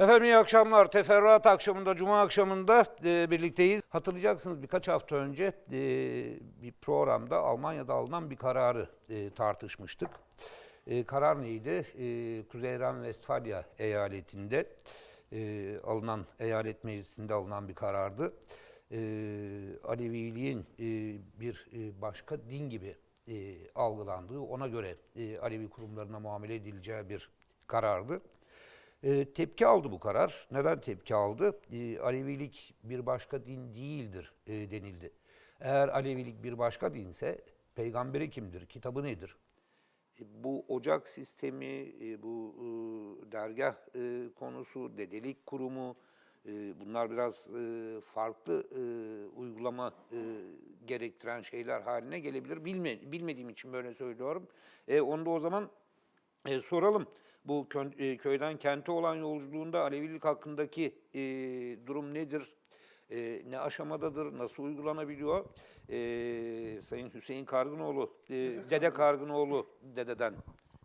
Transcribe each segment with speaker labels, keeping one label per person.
Speaker 1: Efendim iyi akşamlar. Teferruat akşamında, Cuma akşamında e, birlikteyiz. Hatırlayacaksınız birkaç hafta önce e, bir programda Almanya'da alınan bir kararı e, tartışmıştık. E, karar neydi? E, Kuzey Ren-Vestfalya eyaletinde e, alınan, eyalet meclisinde alınan bir karardı. E, Aleviliğin e, bir e, başka din gibi e, algılandığı, ona göre e, Alevi kurumlarına muamele edileceği bir karardı. E, tepki aldı bu karar. Neden tepki aldı? E, Alevilik bir başka din değildir e, denildi. Eğer Alevilik bir başka dinse peygamberi kimdir, kitabı nedir? E, bu ocak sistemi, e, bu e, dergah e, konusu, dedelik kurumu, e, bunlar biraz e, farklı e, uygulama e, gerektiren şeyler haline gelebilir. Bilme, bilmediğim için böyle söylüyorum. E, onu da o zaman e, soralım. Bu e, köyden kente olan yolculuğunda Alevilik hakkındaki e, durum nedir? E, ne aşamadadır? Nasıl uygulanabiliyor? E, Sayın Hüseyin Kargınoğlu, e, Dede Kargınoğlu dededen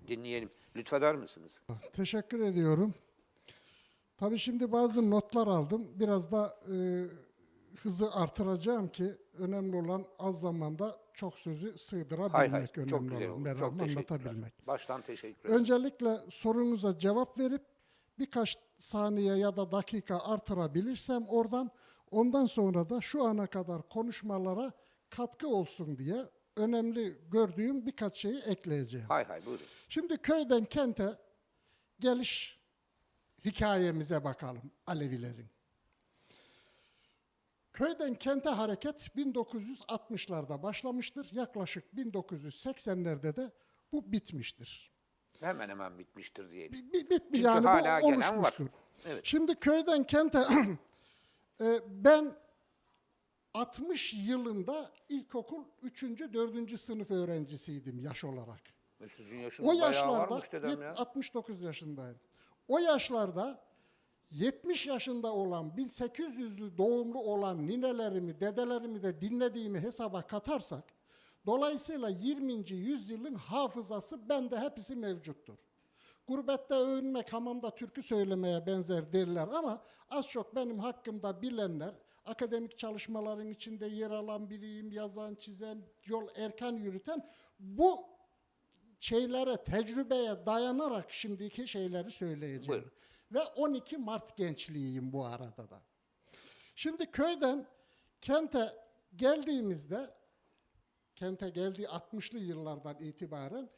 Speaker 1: dinleyelim. Lütfeder misiniz?
Speaker 2: Teşekkür ediyorum. Tabii şimdi bazı notlar aldım. Biraz da e, hızı artıracağım ki önemli olan az zamanda çok sözü sığdırabilmek
Speaker 1: Hay hay,
Speaker 2: önemli
Speaker 1: çok güzel
Speaker 2: olan.
Speaker 1: Çok
Speaker 2: anlatabilmek.
Speaker 1: Baştan teşekkür ederim.
Speaker 2: Öncelikle sorunuza cevap verip birkaç saniye ya da dakika artırabilirsem oradan ondan sonra da şu ana kadar konuşmalara katkı olsun diye önemli gördüğüm birkaç şeyi ekleyeceğim.
Speaker 1: Hay hay buyurun.
Speaker 2: Şimdi köyden kente geliş hikayemize bakalım Alevilerin. Köyden kente hareket 1960'larda başlamıştır. Yaklaşık 1980'lerde de bu bitmiştir.
Speaker 1: Hemen hemen bitmiştir diyelim.
Speaker 2: Bi- bi- bitmiş
Speaker 1: Çünkü
Speaker 2: yani
Speaker 1: hala
Speaker 2: bu
Speaker 1: gelen var.
Speaker 2: oluşmuştur.
Speaker 1: Evet.
Speaker 2: Şimdi köyden kente e, ben 60 yılında ilkokul 3. 4. sınıf öğrencisiydim yaş olarak.
Speaker 1: E, Sizin yaşınız
Speaker 2: O
Speaker 1: bayağı
Speaker 2: yaşlarda
Speaker 1: varmış dedem ya.
Speaker 2: 69 yaşındayım. O yaşlarda 70 yaşında olan 1800'lü doğumlu olan ninelerimi, dedelerimi de dinlediğimi hesaba katarsak dolayısıyla 20. yüzyılın hafızası bende hepsi mevcuttur. Gurbette övünmek hamamda türkü söylemeye benzer derler ama az çok benim hakkımda bilenler, akademik çalışmaların içinde yer alan biriyim, yazan, çizen, yol erken yürüten bu şeylere, tecrübeye dayanarak şimdiki şeyleri söyleyeceğim.
Speaker 1: Buyurun.
Speaker 2: Ve 12 Mart gençliğiyim bu arada da. Şimdi köyden kente geldiğimizde, kente geldiği 60'lı yıllardan itibaren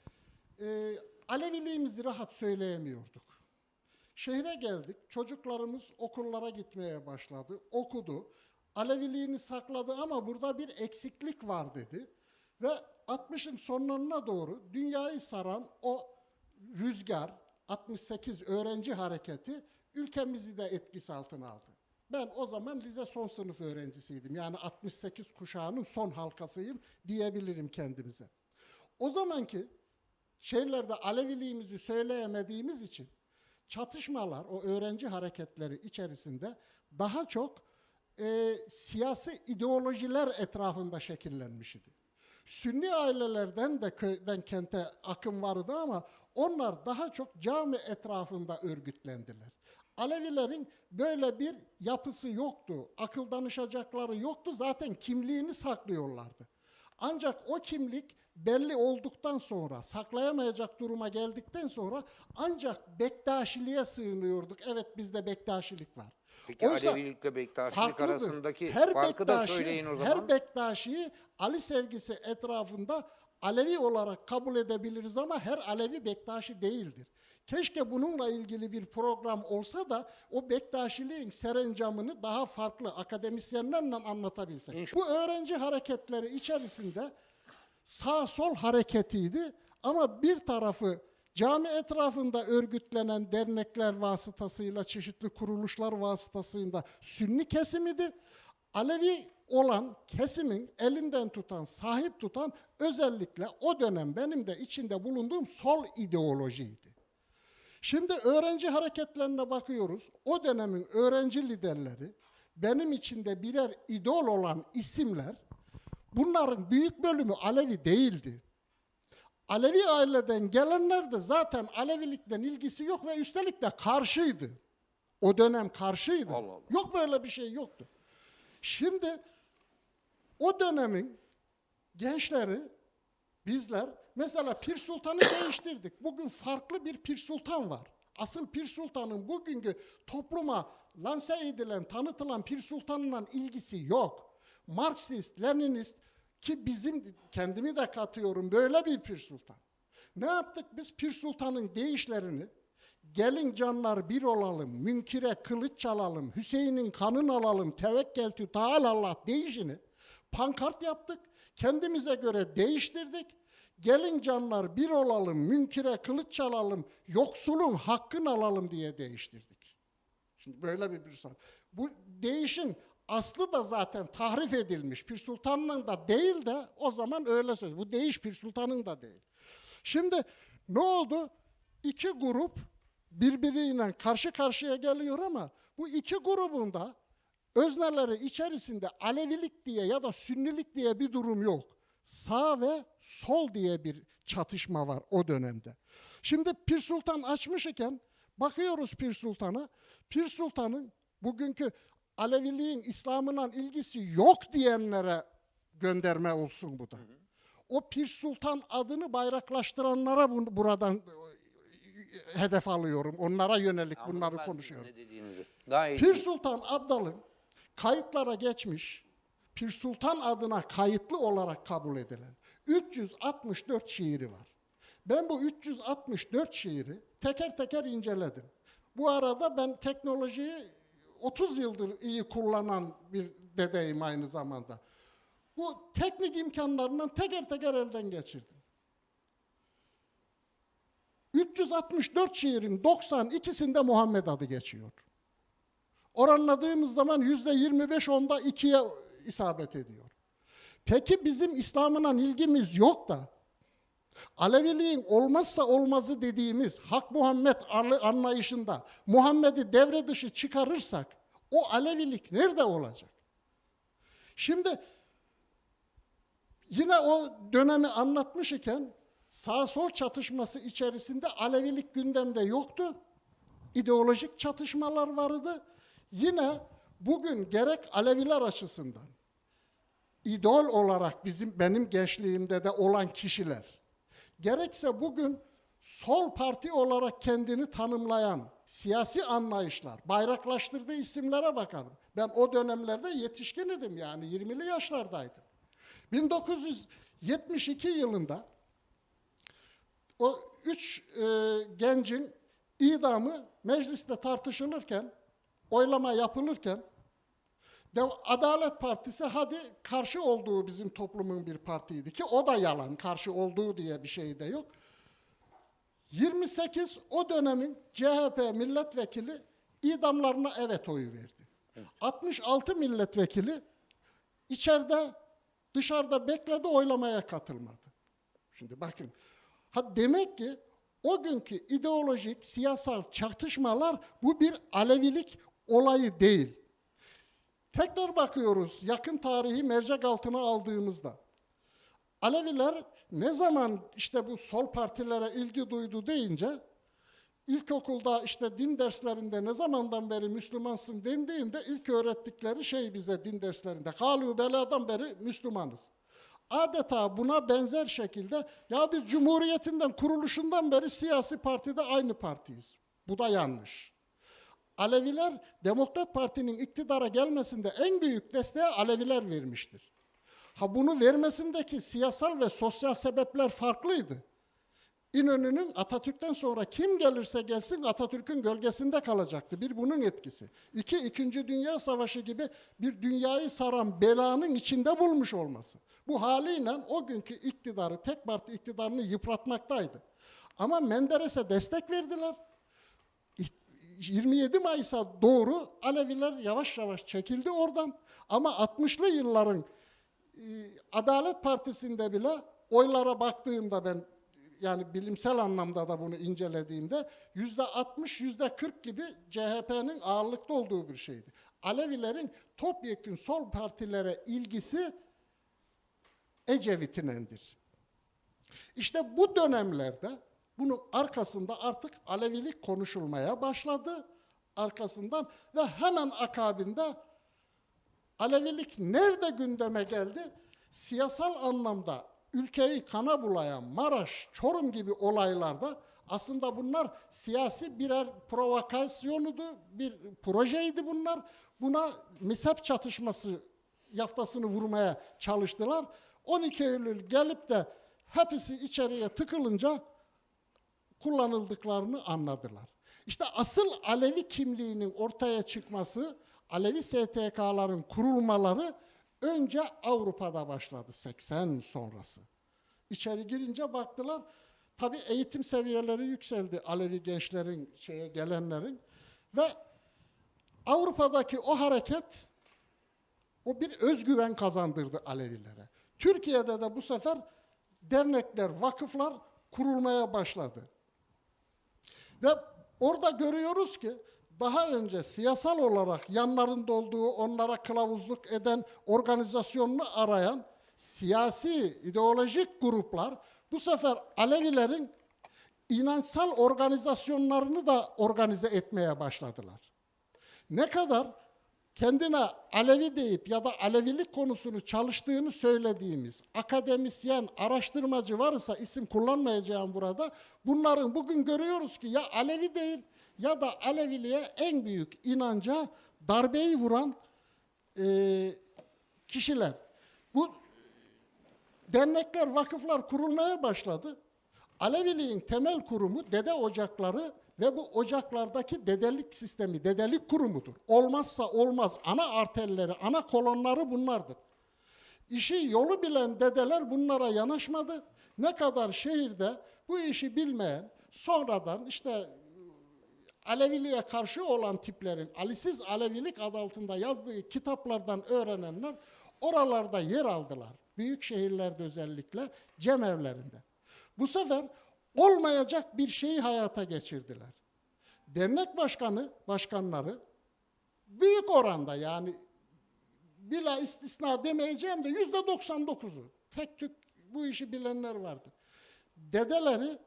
Speaker 2: e, Aleviliğimizi rahat söyleyemiyorduk. Şehre geldik, çocuklarımız okullara gitmeye başladı, okudu. Aleviliğini sakladı ama burada bir eksiklik var dedi. Ve 60'ın sonlarına doğru dünyayı saran o rüzgar, 68 öğrenci hareketi ülkemizi de etkisi altına aldı. Ben o zaman lise son sınıf öğrencisiydim. Yani 68 kuşağının son halkasıyım diyebilirim kendimize. O zamanki şeylerde Aleviliğimizi söyleyemediğimiz için çatışmalar, o öğrenci hareketleri içerisinde daha çok e, siyasi ideolojiler etrafında şekillenmiş idi. Sünni ailelerden de köyden kente akım vardı ama onlar daha çok cami etrafında örgütlendiler. Alevilerin böyle bir yapısı yoktu, akıl danışacakları yoktu, zaten kimliğini saklıyorlardı. Ancak o kimlik belli olduktan sonra, saklayamayacak duruma geldikten sonra ancak Bektaşiliğe sığınıyorduk. Evet bizde Bektaşilik var.
Speaker 1: Peki
Speaker 2: Oysa
Speaker 1: Alevilikle Bektaşilik
Speaker 2: farklıdır.
Speaker 1: arasındaki
Speaker 2: her
Speaker 1: farkı da
Speaker 2: Bektaşi,
Speaker 1: söyleyin o zaman.
Speaker 2: Her Bektaşi'yi Ali sevgisi etrafında Alevi olarak kabul edebiliriz ama her Alevi Bektaşi değildir. Keşke bununla ilgili bir program olsa da o Bektaşiliğin serencamını daha farklı akademisyenlerle anlatabilsek.
Speaker 1: İnşallah.
Speaker 2: Bu öğrenci hareketleri içerisinde sağ sol hareketiydi ama bir tarafı cami etrafında örgütlenen dernekler vasıtasıyla çeşitli kuruluşlar vasıtasıyla Sünni kesimiydi. Alevi olan kesimin elinden tutan, sahip tutan özellikle o dönem benim de içinde bulunduğum sol ideolojiydi. Şimdi öğrenci hareketlerine bakıyoruz. O dönemin öğrenci liderleri, benim içinde birer idol olan isimler, bunların büyük bölümü Alevi değildi. Alevi aileden gelenler de zaten Alevilikten ilgisi yok ve üstelik de karşıydı. O dönem karşıydı.
Speaker 1: Allah Allah.
Speaker 2: Yok böyle bir şey yoktu. Şimdi o dönemin gençleri bizler mesela Pir Sultan'ı değiştirdik. Bugün farklı bir Pir Sultan var. Asıl Pir Sultan'ın bugünkü topluma lanse edilen, tanıtılan Pir Sultan'la ilgisi yok. Marksist, Leninist ki bizim kendimi de katıyorum böyle bir Pir Sultan. Ne yaptık biz Pir Sultan'ın değişlerini gelin canlar bir olalım, münkire kılıç çalalım, Hüseyin'in kanını alalım, tevekkeltü Allah değişini pankart yaptık. Kendimize göre değiştirdik. Gelin canlar bir olalım, münkire kılıç çalalım, yoksulun hakkını alalım diye değiştirdik. Şimdi böyle bir Pir Sultan. Bu değişin aslı da zaten tahrif edilmiş. Pir Sultan'ın da değil de o zaman öyle söylüyor. Bu değiş Pir Sultan'ın da değil. Şimdi ne oldu? İki grup birbiriyle karşı karşıya geliyor ama bu iki grubun da özneleri içerisinde Alevilik diye ya da Sünnilik diye bir durum yok. Sağ ve sol diye bir çatışma var o dönemde. Şimdi Pir Sultan açmış iken bakıyoruz Pir Sultan'a. Pir Sultan'ın bugünkü Aleviliğin İslam'la ilgisi yok diyenlere gönderme olsun bu da. O Pir Sultan adını bayraklaştıranlara bu- buradan e, hedef alıyorum. Onlara yönelik
Speaker 1: Anladım
Speaker 2: bunları konuşuyorum. Pir. Sultan Abdal'ın kayıtlara geçmiş, Pir Sultan adına kayıtlı olarak kabul edilen 364 şiiri var. Ben bu 364 şiiri teker teker inceledim. Bu arada ben teknolojiyi 30 yıldır iyi kullanan bir dedeyim aynı zamanda. Bu teknik imkanlarından teker teker elden geçirdim. 364 şiirin 92'sinde Muhammed adı geçiyor. Oranladığımız zaman yüzde 25 onda ikiye isabet ediyor. Peki bizim İslam'la ilgimiz yok da Aleviliğin olmazsa olmazı dediğimiz Hak Muhammed anlayışında Muhammed'i devre dışı çıkarırsak o Alevilik nerede olacak? Şimdi yine o dönemi anlatmış iken sağ sol çatışması içerisinde Alevilik gündemde yoktu. İdeolojik çatışmalar vardı. Yine bugün gerek Aleviler açısından idol olarak bizim benim gençliğimde de olan kişiler gerekse bugün sol parti olarak kendini tanımlayan siyasi anlayışlar, bayraklaştırdığı isimlere bakalım. Ben o dönemlerde yetişkin idim yani 20'li yaşlardaydım. 1972 yılında o üç e, gencin idamı mecliste tartışılırken, oylama yapılırken Dev- Adalet Partisi hadi karşı olduğu bizim toplumun bir partiydi ki o da yalan. Karşı olduğu diye bir şey de yok. 28 o dönemin CHP milletvekili idamlarına evet oyu verdi. 66 milletvekili içeride dışarıda bekledi oylamaya katılmadı. Şimdi bakın. Ha demek ki o günkü ideolojik, siyasal çatışmalar bu bir Alevilik olayı değil. Tekrar bakıyoruz yakın tarihi mercek altına aldığımızda. Aleviler ne zaman işte bu sol partilere ilgi duydu deyince ilkokulda işte din derslerinde ne zamandan beri Müslümansın dendiğinde ilk öğrettikleri şey bize din derslerinde. Kalu beladan beri Müslümanız. Adeta buna benzer şekilde ya biz Cumhuriyetinden kuruluşundan beri siyasi partide aynı partiyiz. Bu da yanlış. Aleviler Demokrat Parti'nin iktidara gelmesinde en büyük desteği Aleviler vermiştir. Ha bunu vermesindeki siyasal ve sosyal sebepler farklıydı. İnönü'nün Atatürk'ten sonra kim gelirse gelsin Atatürk'ün gölgesinde kalacaktı. Bir bunun etkisi. İki, İkinci Dünya Savaşı gibi bir dünyayı saran belanın içinde bulmuş olması. Bu haliyle o günkü iktidarı, tek parti iktidarını yıpratmaktaydı. Ama Menderes'e destek verdiler. 27 Mayıs'a doğru Aleviler yavaş yavaş çekildi oradan. Ama 60'lı yılların e, Adalet Partisi'nde bile oylara baktığımda ben yani bilimsel anlamda da bunu incelediğimde yüzde 60 yüzde 40 gibi CHP'nin ağırlıkta olduğu bir şeydi. Alevilerin topyekün sol partilere ilgisi Ecevit'inendir. İşte bu dönemlerde bunun arkasında artık Alevilik konuşulmaya başladı. arkasından ve hemen akabinde Alevilik nerede gündeme geldi? Siyasal anlamda ülkeyi kana bulayan Maraş, Çorum gibi olaylarda aslında bunlar siyasi birer provokasyonudu, bir projeydi bunlar. Buna mezhep çatışması yaftasını vurmaya çalıştılar. 12 Eylül gelip de hepsi içeriye tıkılınca kullanıldıklarını anladılar. İşte asıl Alevi kimliğinin ortaya çıkması, Alevi STK'ların kurulmaları önce Avrupa'da başladı 80 sonrası. İçeri girince baktılar, tabi eğitim seviyeleri yükseldi Alevi gençlerin, şeye gelenlerin ve Avrupa'daki o hareket o bir özgüven kazandırdı Alevilere. Türkiye'de de bu sefer dernekler, vakıflar kurulmaya başladı. Ve orada görüyoruz ki daha önce siyasal olarak yanlarında olduğu onlara kılavuzluk eden organizasyonunu arayan siyasi ideolojik gruplar bu sefer Alevilerin inançsal organizasyonlarını da organize etmeye başladılar. Ne kadar kendine Alevi deyip ya da Alevilik konusunu çalıştığını söylediğimiz akademisyen, araştırmacı varsa isim kullanmayacağım burada. Bunların bugün görüyoruz ki ya Alevi değil ya da Aleviliğe en büyük inanca darbeyi vuran e, kişiler. Bu dernekler, vakıflar kurulmaya başladı. Aleviliğin temel kurumu dede ocakları ve bu ocaklardaki dedelik sistemi, dedelik kurumudur. Olmazsa olmaz ana arterleri, ana kolonları bunlardır. İşi yolu bilen dedeler bunlara yanaşmadı. Ne kadar şehirde bu işi bilmeyen, sonradan işte Aleviliğe karşı olan tiplerin Alisiz Alevilik adı altında yazdığı kitaplardan öğrenenler oralarda yer aldılar. Büyük şehirlerde özellikle cemevlerinde. Bu sefer olmayacak bir şeyi hayata geçirdiler. Dernek başkanı, başkanları büyük oranda yani bila istisna demeyeceğim de yüzde 99'u tek tük bu işi bilenler vardı. Dedeleri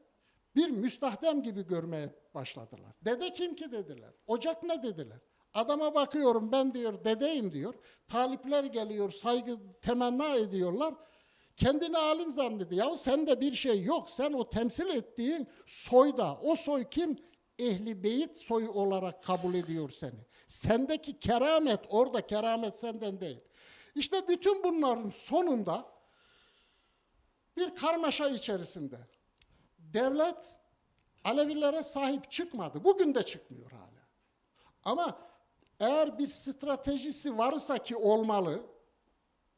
Speaker 2: bir müstahdem gibi görmeye başladılar. Dede kim ki dediler. Ocak ne dediler. Adama bakıyorum ben diyor dedeyim diyor. Talipler geliyor saygı temenna ediyorlar. Kendini alim zannediyor. Yahu sende bir şey yok. Sen o temsil ettiğin soyda. O soy kim? Ehli beyit soyu olarak kabul ediyor seni. Sendeki keramet orada keramet senden değil. İşte bütün bunların sonunda bir karmaşa içerisinde devlet Alevilere sahip çıkmadı. Bugün de çıkmıyor hala. Ama eğer bir stratejisi varsa ki olmalı,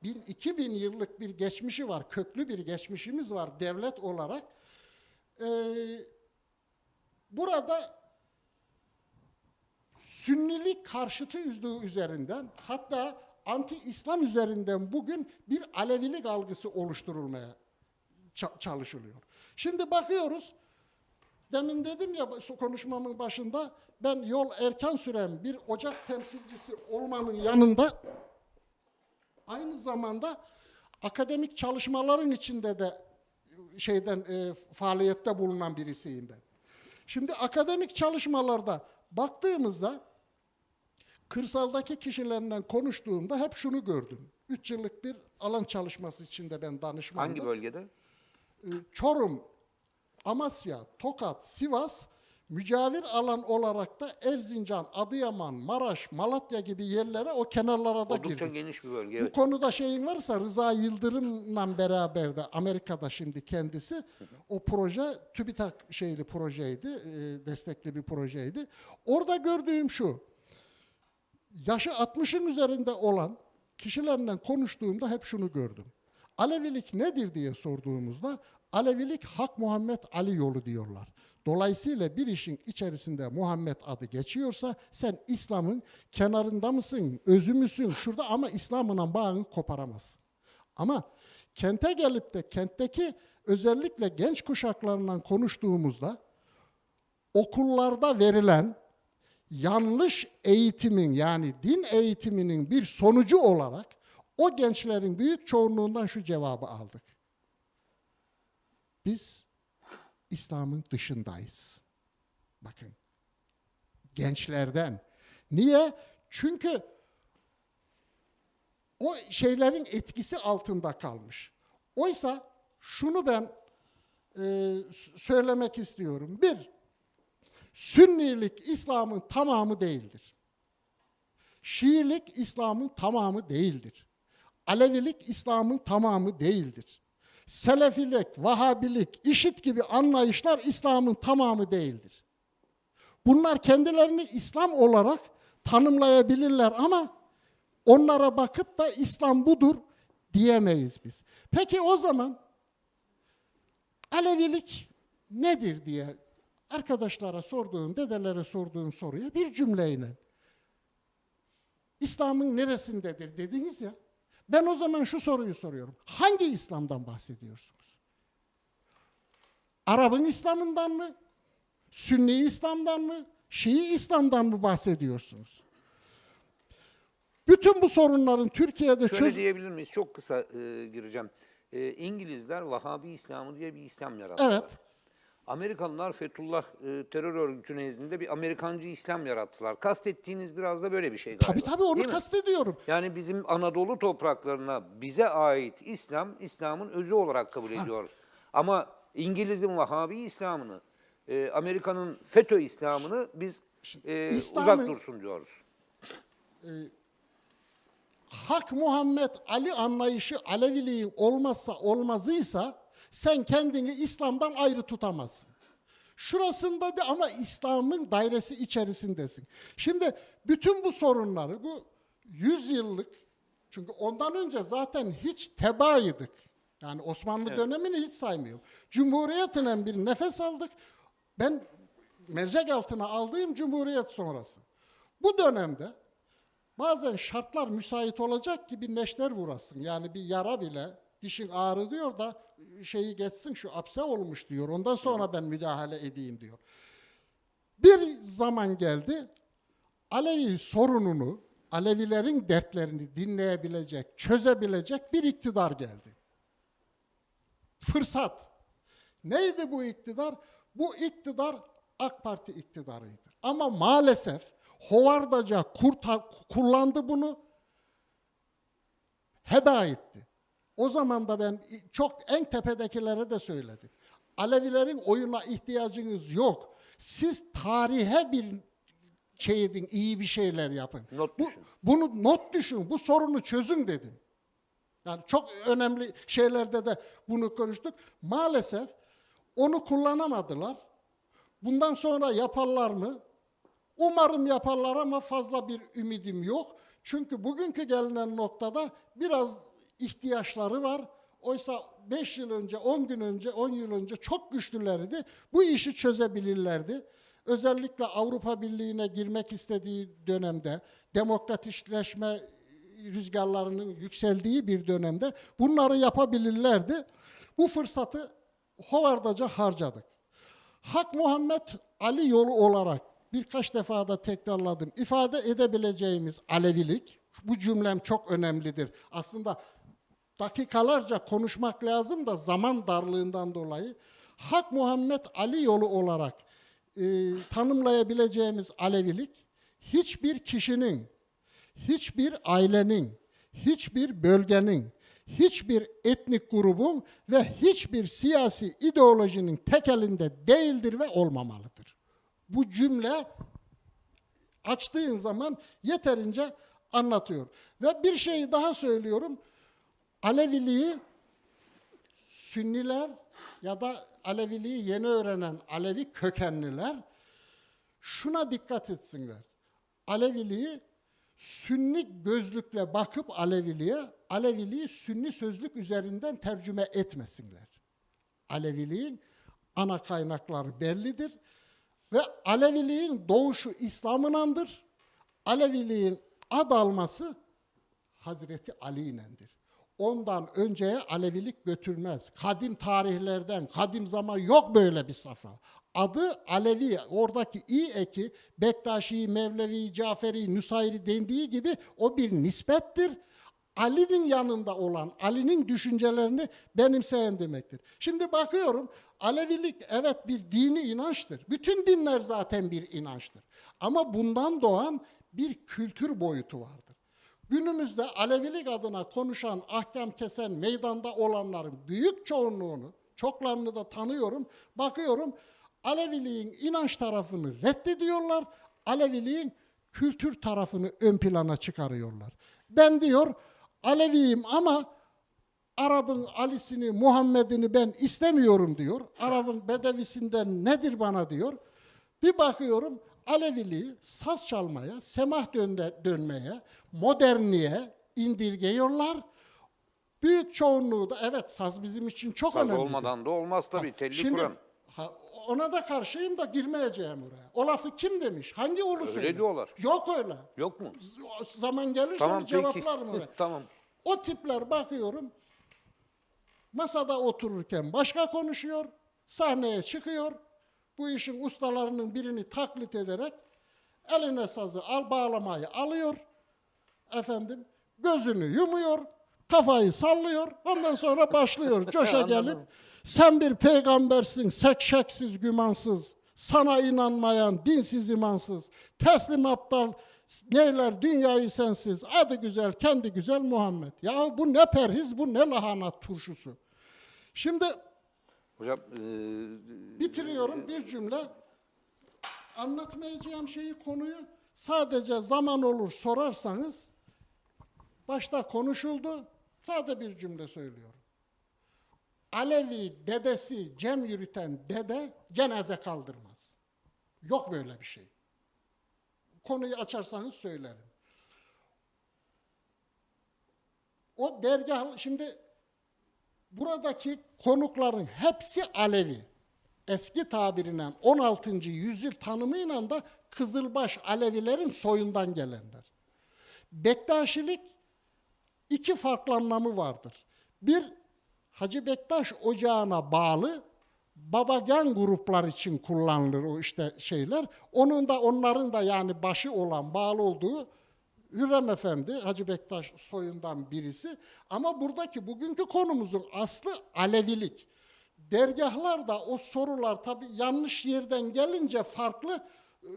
Speaker 2: bir 2000 yıllık bir geçmişi var, köklü bir geçmişimiz var devlet olarak. Ee, burada Sünnilik karşıtı yüzlüğü üzerinden hatta anti-İslam üzerinden bugün bir Alevilik algısı oluşturulmaya ça- çalışılıyor. Şimdi bakıyoruz, demin dedim ya konuşmamın başında ben yol erken süren bir ocak temsilcisi olmanın yanında aynı zamanda akademik çalışmaların içinde de şeyden e, faaliyette bulunan birisiyim ben. Şimdi akademik çalışmalarda baktığımızda kırsaldaki kişilerle konuştuğumda hep şunu gördüm. Üç yıllık bir alan çalışması içinde ben danışmandım.
Speaker 1: Hangi bölgede?
Speaker 2: Ee, Çorum, Amasya, Tokat, Sivas mücavir alan olarak da Erzincan, Adıyaman, Maraş, Malatya gibi yerlere o kenarlara da
Speaker 1: Oldukça
Speaker 2: girdik.
Speaker 1: geniş bir bölge.
Speaker 2: Bu
Speaker 1: Evet.
Speaker 2: konuda şeyin varsa Rıza Yıldırım'la beraber de Amerika'da şimdi kendisi o proje TÜBİTAK şeyli projeydi, e, destekli bir projeydi. Orada gördüğüm şu, yaşı 60'ın üzerinde olan kişilerle konuştuğumda hep şunu gördüm. Alevilik nedir diye sorduğumuzda Alevilik Hak Muhammed Ali yolu diyorlar. Dolayısıyla bir işin içerisinde Muhammed adı geçiyorsa sen İslam'ın kenarında mısın, özü müsün şurada ama İslam'la bağını koparamazsın. Ama kente gelip de kentteki özellikle genç kuşaklarla konuştuğumuzda okullarda verilen yanlış eğitimin yani din eğitiminin bir sonucu olarak o gençlerin büyük çoğunluğundan şu cevabı aldık. Biz İslam'ın dışındayız. Bakın. gençlerden. Niye? Çünkü o şeylerin etkisi altında kalmış. Oysa şunu ben e, söylemek istiyorum. Bir, Sünnilik İslam'ın tamamı değildir. Şiilik İslam'ın tamamı değildir. Alevilik İslam'ın tamamı değildir. Selefilik, Vahabilik, işit gibi anlayışlar İslam'ın tamamı değildir. Bunlar kendilerini İslam olarak tanımlayabilirler ama onlara bakıp da İslam budur diyemeyiz biz. Peki o zaman Alevilik nedir diye arkadaşlara sorduğum, dedelere sorduğum soruya bir cümleyle İslam'ın neresindedir dediniz ya. Ben o zaman şu soruyu soruyorum. Hangi İslam'dan bahsediyorsunuz? Arap'ın İslam'ından mı? Sünni İslam'dan mı? Şii İslam'dan mı bahsediyorsunuz? Bütün bu sorunların Türkiye'de
Speaker 1: Şöyle
Speaker 2: çöz...
Speaker 1: diyebilir miyiz? Çok kısa e, gireceğim. E, İngilizler Vahabi İslamı diye bir İslam yarattılar.
Speaker 2: Evet.
Speaker 1: Amerikalılar Fethullah e, terör örgütü nezdinde bir Amerikancı İslam yarattılar. Kastettiğiniz biraz da böyle bir şey galiba.
Speaker 2: Tabii tabii onu kastediyorum.
Speaker 1: Yani bizim Anadolu topraklarına bize ait İslam, İslam'ın özü olarak kabul ediyoruz. Ama İngiliz'in Vahabi İslam'ını, e, Amerika'nın FETÖ İslam'ını biz e,
Speaker 2: İslam'ın-
Speaker 1: uzak dursun diyoruz.
Speaker 2: Hak Muhammed Ali anlayışı Aleviliğin olmazsa olmazıysa sen kendini İslam'dan ayrı tutamazsın. Şurasında da ama İslam'ın dairesi içerisindesin. Şimdi bütün bu sorunları bu 100 yıllık çünkü ondan önce zaten hiç tebaaydık. Yani Osmanlı dönemini hiç saymıyorum. Cumhuriyetinden bir nefes aldık. Ben mercek altına aldığım Cumhuriyet sonrası. Bu dönemde Bazen şartlar müsait olacak ki bir neşter vurasın. Yani bir yara bile dişin ağrı diyor da şeyi geçsin şu apse olmuş diyor. Ondan sonra ben müdahale edeyim diyor. Bir zaman geldi Alevi sorununu, Alevilerin dertlerini dinleyebilecek, çözebilecek bir iktidar geldi. Fırsat. Neydi bu iktidar? Bu iktidar AK Parti iktidarıydı. Ama maalesef hovardaca kurta, kullandı bunu, heba etti. O zaman da ben çok en tepedekilere de söyledim. Alevilerin oyuna ihtiyacınız yok. Siz tarihe bir şey edin, iyi bir şeyler yapın.
Speaker 1: Not
Speaker 2: bu,
Speaker 1: düşün.
Speaker 2: Bunu not düşün, bu sorunu çözün dedim. Yani çok önemli şeylerde de bunu konuştuk. Maalesef onu kullanamadılar. Bundan sonra yaparlar mı? Umarım yaparlar ama fazla bir ümidim yok. Çünkü bugünkü gelinen noktada biraz ihtiyaçları var. Oysa 5 yıl önce, 10 gün önce, 10 yıl önce çok güçlülerdi. Bu işi çözebilirlerdi. Özellikle Avrupa Birliği'ne girmek istediği dönemde, demokratikleşme rüzgarlarının yükseldiği bir dönemde bunları yapabilirlerdi. Bu fırsatı hovardaca harcadık. Hak Muhammed Ali yolu olarak birkaç defa da tekrarladım. İfade edebileceğimiz Alevilik, bu cümlem çok önemlidir. Aslında dakikalarca konuşmak lazım da zaman darlığından dolayı. Hak Muhammed Ali yolu olarak e, tanımlayabileceğimiz Alevilik, hiçbir kişinin, hiçbir ailenin, hiçbir bölgenin, hiçbir etnik grubun ve hiçbir siyasi ideolojinin tekelinde değildir ve olmamalıdır. Bu cümle açtığın zaman yeterince anlatıyor. Ve bir şeyi daha söylüyorum. Aleviliği Sünniler ya da Aleviliği yeni öğrenen Alevi kökenliler şuna dikkat etsinler. Aleviliği Sünni gözlükle bakıp Aleviliğe, Aleviliği Sünni sözlük üzerinden tercüme etmesinler. Aleviliğin ana kaynakları bellidir ve Aleviliğin doğuşu İslam'ınandır. Aleviliğin ad alması Hazreti Ali. Ondan önceye Alevilik götürmez. Kadim tarihlerden, kadim zaman yok böyle bir safra. Adı Alevi, oradaki i eki Bektaşi, Mevlevi, Caferi, Nusayri dendiği gibi o bir nispettir. Ali'nin yanında olan, Ali'nin düşüncelerini benimseyen demektir. Şimdi bakıyorum Alevilik evet bir dini inançtır. Bütün dinler zaten bir inançtır. Ama bundan doğan bir kültür boyutu vardır. Günümüzde Alevilik adına konuşan, ahkam kesen, meydanda olanların büyük çoğunluğunu, çoklarını da tanıyorum, bakıyorum Aleviliğin inanç tarafını reddediyorlar, Aleviliğin kültür tarafını ön plana çıkarıyorlar. Ben diyor Aleviyim ama Arap'ın Ali'sini, Muhammed'ini ben istemiyorum diyor. Arap'ın Bedevisinden nedir bana diyor. Bir bakıyorum Aleviliği saz çalmaya, semah dönde, dönmeye, modernliğe indirgeyorlar. Büyük çoğunluğu da evet saz bizim için çok
Speaker 1: Saz
Speaker 2: önemli.
Speaker 1: olmadan da olmaz tabii. Telli
Speaker 2: Şimdi
Speaker 1: Kur'an.
Speaker 2: ha, ona da karşıyım da girmeyeceğim oraya. O lafı kim demiş? Hangi ulu
Speaker 1: Öyle
Speaker 2: söylüyor?
Speaker 1: diyorlar.
Speaker 2: Yok öyle.
Speaker 1: Yok mu?
Speaker 2: Z- Zaman gelirse
Speaker 1: Tamam
Speaker 2: cevaplarım oraya.
Speaker 1: tamam.
Speaker 2: O tipler bakıyorum masada otururken başka konuşuyor, sahneye çıkıyor. Bu işin ustalarının birini taklit ederek eline sazı al bağlamayı alıyor. Efendim gözünü yumuyor, kafayı sallıyor. Ondan sonra başlıyor coşa gelip sen bir peygambersin, sekşeksiz, gümansız, sana inanmayan, dinsiz, imansız, teslim aptal, neyler dünyayı sensiz, adı güzel, kendi güzel Muhammed. Ya bu ne perhiz, bu ne lahana turşusu. Şimdi
Speaker 1: Hocam e,
Speaker 2: bitiriyorum bir cümle. Anlatmayacağım şeyi konuyu sadece zaman olur sorarsanız başta konuşuldu. Sade bir cümle söylüyorum. Alevi dedesi cem yürüten dede cenaze kaldırmaz. Yok böyle bir şey. Konuyu açarsanız söylerim. O dergah şimdi buradaki konukların hepsi Alevi. Eski tabiriyle 16. yüzyıl tanımıyla da Kızılbaş Alevilerin soyundan gelenler. Bektaşilik iki farklı anlamı vardır. Bir, Hacı Bektaş Ocağı'na bağlı babagan gruplar için kullanılır o işte şeyler. Onun da onların da yani başı olan, bağlı olduğu Hürrem Efendi, Hacı Bektaş soyundan birisi. Ama buradaki bugünkü konumuzun aslı Alevilik. Dergahlar o sorular tabii yanlış yerden gelince farklı. e,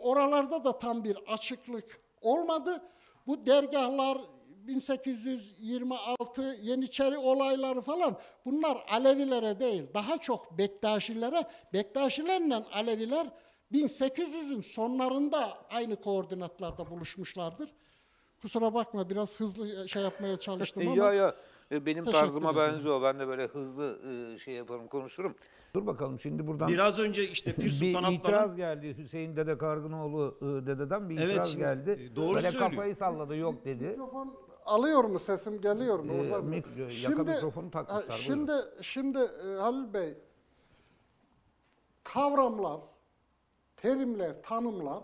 Speaker 2: Oralarda da tam bir açıklık olmadı. Bu dergahlar 1826 Yeniçeri olayları falan bunlar Alevilere değil daha çok Bektaşilere Bektaşilerle Aleviler 1800'ün sonlarında aynı koordinatlarda buluşmuşlardır. Kusura bakma biraz hızlı şey yapmaya çalıştım ama.
Speaker 1: ya ya e, benim
Speaker 2: Teşekkür
Speaker 1: tarzıma
Speaker 2: ederim.
Speaker 1: benziyor. Ben de böyle hızlı e, şey yaparım, konuşurum. Dur bakalım şimdi buradan
Speaker 3: Biraz önce işte Pir
Speaker 1: bir
Speaker 3: Sultan Abdal'ın
Speaker 1: itiraz geldi. Hüseyin Dede Kargınoğlu e, dededen bir
Speaker 3: Evet,
Speaker 1: itiraz
Speaker 3: şimdi,
Speaker 1: geldi.
Speaker 3: e, doğru
Speaker 1: böyle
Speaker 3: söylüyor.
Speaker 1: kafayı salladı yok dedi.
Speaker 2: Mikrofon alıyor mu sesim geliyor mu?
Speaker 1: Ee,
Speaker 2: Oradan
Speaker 1: mik- yaka mikrofonu takmışlar,
Speaker 2: Şimdi şimdi e, Halil Bey kavramlar, terimler, tanımlar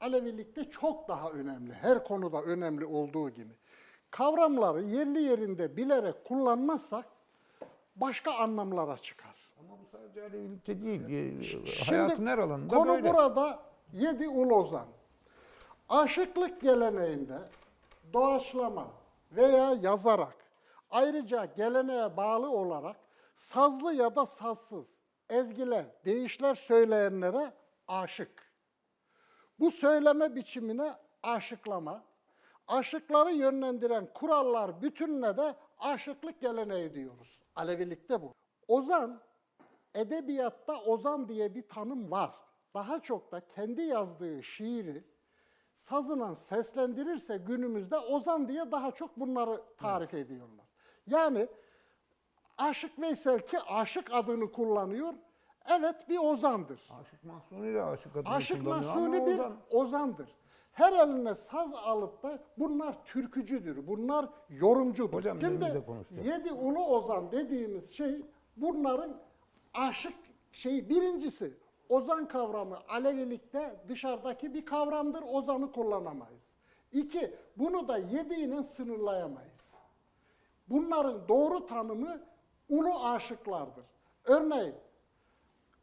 Speaker 2: Alevilikte çok daha önemli. Her konuda önemli olduğu gibi. Kavramları yerli yerinde bilerek kullanmazsak başka anlamlara çıkar.
Speaker 1: Ama bu sadece Alevilikte değil. e,
Speaker 2: Şimdi
Speaker 1: Hayatın her alanında
Speaker 2: konu
Speaker 1: böyle.
Speaker 2: burada yedi ul ozan. Aşıklık geleneğinde doğaçlama veya yazarak ayrıca geleneğe bağlı olarak sazlı ya da sazsız ezgiler, deyişler söyleyenlere aşık. Bu söyleme biçimine aşıklama, aşıkları yönlendiren kurallar bütününe de aşıklık geleneği diyoruz. Alevilikte bu. Ozan, edebiyatta ozan diye bir tanım var. Daha çok da kendi yazdığı şiiri sazına seslendirirse günümüzde ozan diye daha çok bunları tarif ediyorlar. Yani Aşık Veysel ki aşık adını kullanıyor. Evet bir ozandır.
Speaker 1: Aşık Mahsuni de aşık adını
Speaker 2: Aşık
Speaker 1: kullanıyor
Speaker 2: Mahsuni
Speaker 1: ama
Speaker 2: bir
Speaker 1: Ozan.
Speaker 2: ozandır. Her eline saz alıp da bunlar türkücüdür, bunlar yorumcudur.
Speaker 1: Hocam,
Speaker 2: Şimdi yedi ulu ozan dediğimiz şey bunların aşık şey birincisi ozan kavramı Alevilikte dışarıdaki bir kavramdır. Ozanı kullanamayız. İki, bunu da yediğine sınırlayamayız. Bunların doğru tanımı ulu aşıklardır. Örneğin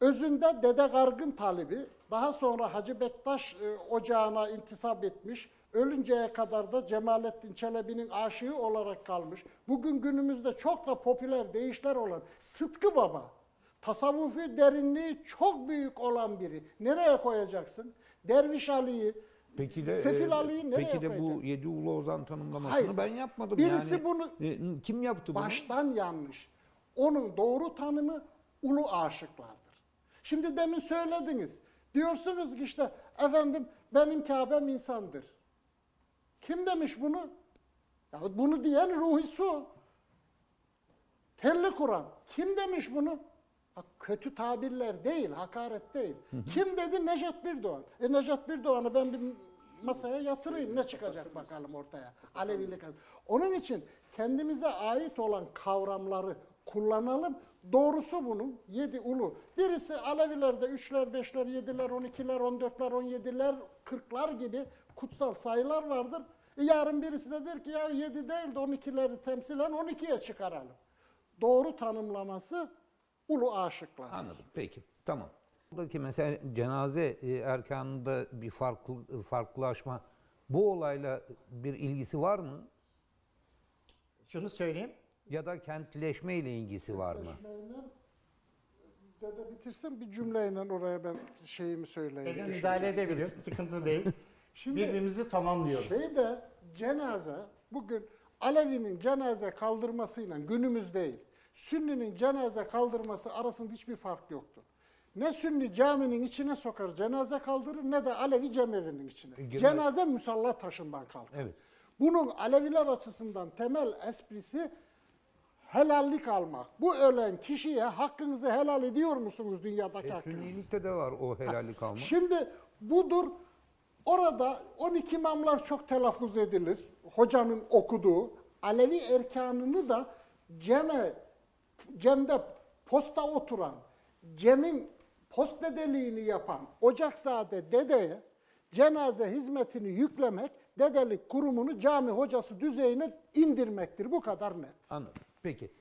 Speaker 2: Özünde Dede Gargın talibi, daha sonra Hacı Bektaş e, ocağına intisap etmiş, ölünceye kadar da Cemalettin Çelebi'nin aşığı olarak kalmış. Bugün günümüzde çok da popüler deyişler olan Sıtkı Baba. Tasavvufi derinliği çok büyük olan biri. Nereye koyacaksın? Derviş Ali'yi,
Speaker 1: Peki de
Speaker 2: Sefil
Speaker 1: e,
Speaker 2: Ali'yi nereye
Speaker 1: Peki de
Speaker 2: koyacaksın?
Speaker 1: bu Yedi Ulu Ozan tanımlamasını
Speaker 2: Hayır.
Speaker 1: ben yapmadım
Speaker 2: Birisi
Speaker 1: yani.
Speaker 2: bunu-
Speaker 1: E, kim yaptı bunu?
Speaker 2: baştan yanlış. Onun doğru tanımı ulu aşıklardır. Şimdi demin söylediniz. Diyorsunuz ki işte efendim benim Kabe'm insandır. Kim demiş bunu? Ya bunu diyen Ruhi Su. Telli Kur'an. Kim demiş bunu? Kötü tabirler değil, hakaret değil. Kim dedi? Nejat Birdoğan. E Nejat Birdoğan'ı ben bir masaya yatırayım. Ne çıkacak bakalım ortaya? Alevilik. Onun için kendimize ait olan kavramları kullanalım. Doğrusu bunun yedi ulu. Birisi Alevilerde üçler, beşler, yediler, on ikiler, on dörtler, on yediler, kırklar gibi kutsal sayılar vardır. E yarın birisi de der ki ya yedi değil de on ikileri temsilen on ikiye çıkaralım. Doğru tanımlaması ulu aşıklar.
Speaker 1: Anladım. Peki. Tamam. Buradaki mesela cenaze e, erkanında bir farklı farklılaşma bu olayla bir ilgisi var mı?
Speaker 3: Şunu söyleyeyim.
Speaker 1: Ya da kentleşme ile ilgisi var mı?
Speaker 2: Dede bitirsin bir cümleyle oraya ben şeyimi söyleyeyim.
Speaker 3: Benim müdahale edebilirim. Sıkıntı değil.
Speaker 2: Şimdi-
Speaker 3: Birbirimizi tamamlıyoruz.
Speaker 2: Şeyde cenaze bugün Alevi'nin cenaze kaldırmasıyla günümüz değil. Sünni'nin cenaze kaldırması arasında hiçbir fark yoktu. Ne Sünni caminin içine sokar cenaze kaldırır ne de Alevi cemevinin içine.
Speaker 1: genel-
Speaker 2: Cenaze musalla taşından kalkar.
Speaker 1: Evet.
Speaker 2: Bunun Aleviler açısından temel esprisi helallik almak. Bu ölen kişiye hakkınızı helal ediyor musunuz dünyadaki
Speaker 1: E,
Speaker 2: hakkınızı?
Speaker 1: Sünnilikte de var o helallik alma.
Speaker 2: Şimdi budur orada 12 imamlar çok telaffuz edilir. Hocanın okuduğu Alevi erkanını da Cem'e Cem'de posta oturan Cem'in post dedeliğini yapan Ocakzade dedeye cenaze hizmetini yüklemek dedelik kurumunu cami hocası düzeyine indirmektir. Bu kadar net.
Speaker 1: Anladım. Peki.